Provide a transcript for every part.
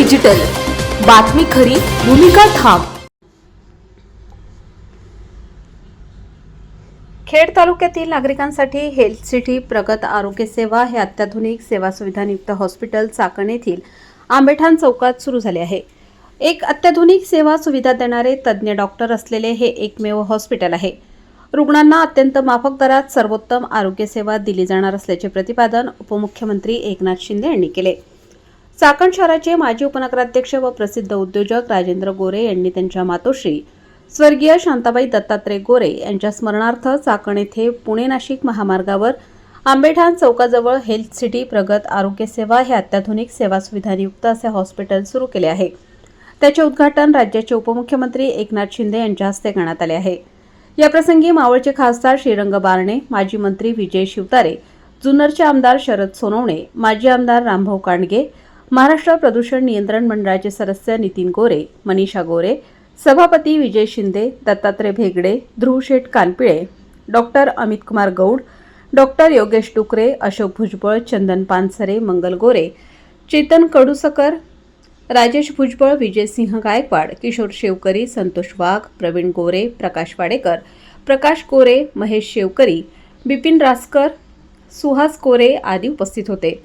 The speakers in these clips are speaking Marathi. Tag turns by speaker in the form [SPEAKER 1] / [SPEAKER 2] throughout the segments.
[SPEAKER 1] डिजिटल. बातमी खरी भूमिका ठाम.
[SPEAKER 2] खेड तालुक्यातील नागरिकांसाठी हेल्थ सिटी प्रगत आरोग्य सेवा हे अत्याधुनिक सेवा सुविधायुक्त हॉस्पिटल चाकण येथील आंबेठाण चौकात सुरू झाले आहे. एक अत्याधुनिक सेवा सुविधा देणारे तज्ज्ञ डॉक्टर असलेले हे एकमेव हॉस्पिटल आहे. रुग्णांना अत्यंत माफक दरात सर्वोत्तम आरोग्य सेवा दिली जाणार असल्याचे प्रतिपादन उपमुख्यमंत्री एकनाथ शिंदे यांनी केले. चाकण शहराचे माजी उपनगराध्यक्ष व प्रसिद्ध उद्योजक राजेंद्र गोरे यांनी त्यांच्या मातोश्री स्वर्गीय शांताबाई दत्तात्रय गोरे यांच्या स्मरणार्थ चाकण येथे पुणे नाशिक महामार्गावर आंबेठाण चौकाजवळ हेल्थ सिटी प्रगत आरोग्य सेवा हे अत्याधुनिक सेवा सुविधानियुक्त असे हॉस्पिटल सुरू केले आहे. त्याचे उद्घाटन राज्याचे उपमुख्यमंत्री एकनाथ शिंदे यांच्या हस्ते करण्यात आले आहे. याप्रसंगी मावळचे खासदार श्रीरंग बारणे माजी मंत्री विजय शिवतारे जुन्नरचे आमदार शरद सोनवणे माजी आमदार रामभाऊ कांडगे महाराष्ट्र प्रदूषण नियंत्रण मंडळाचे सदस्य नितीन गोरे मनीषा गोरे सभापती विजय शिंदे दत्तात्रय भेगडे ध्रुवशेठ कानपिळे डॉक्टर अमित कुमार गौड डॉक्टर योगेश डुकरे अशोक भुजबळ चंदन पानसरे मंगल गोरे चेतन कडुसकर राजेश भुजबळ विजयसिंह गायकवाड किशोर शेवकरी संतोष वाघ प्रवीण गोरे प्रकाश वाडेकर प्रकाश कोरे महेश शेवकरी बिपिन रासकर सुहास कोरे आदी उपस्थित होते.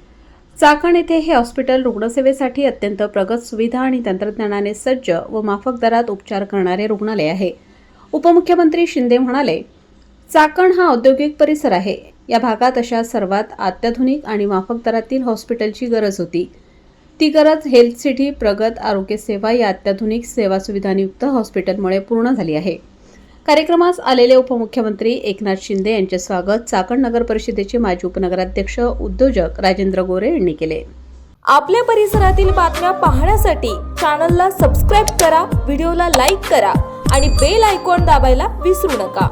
[SPEAKER 2] चाकण येथे हे हॉस्पिटल रुग्णसेवेसाठी अत्यंत प्रगत सुविधा आणि तंत्रज्ञानाने सज्ज व माफक दरात उपचार करणारे रुग्णालय आहे. उपमुख्यमंत्री शिंदे म्हणाले चाकण हा औद्योगिक परिसर आहे. या भागात अशा सर्वात अत्याधुनिक आणि माफक दरातील हॉस्पिटलची गरज होती. ती गरज हेल्थ सिटी प्रगत आरोग्य सेवा या अत्याधुनिक सेवा सुविधांयुक्त हॉस्पिटलमुळे पूर्ण झाली आहे. कार्यक्रमास आलेले उपमुख्यमंत्री एकनाथ शिंदे यांचे स्वागत चाकण नगर परिषदेचे माजी उपनगराध्यक्ष उद्योजक राजेंद्र गोरे यांनी केले.
[SPEAKER 1] आपल्या परिसरातील बातम्या पाहण्यासाठी चॅनलला सबस्क्राईब करा व्हिडिओला लाईक करा आणि बेल आयकॉन दाबायला विसरू नका.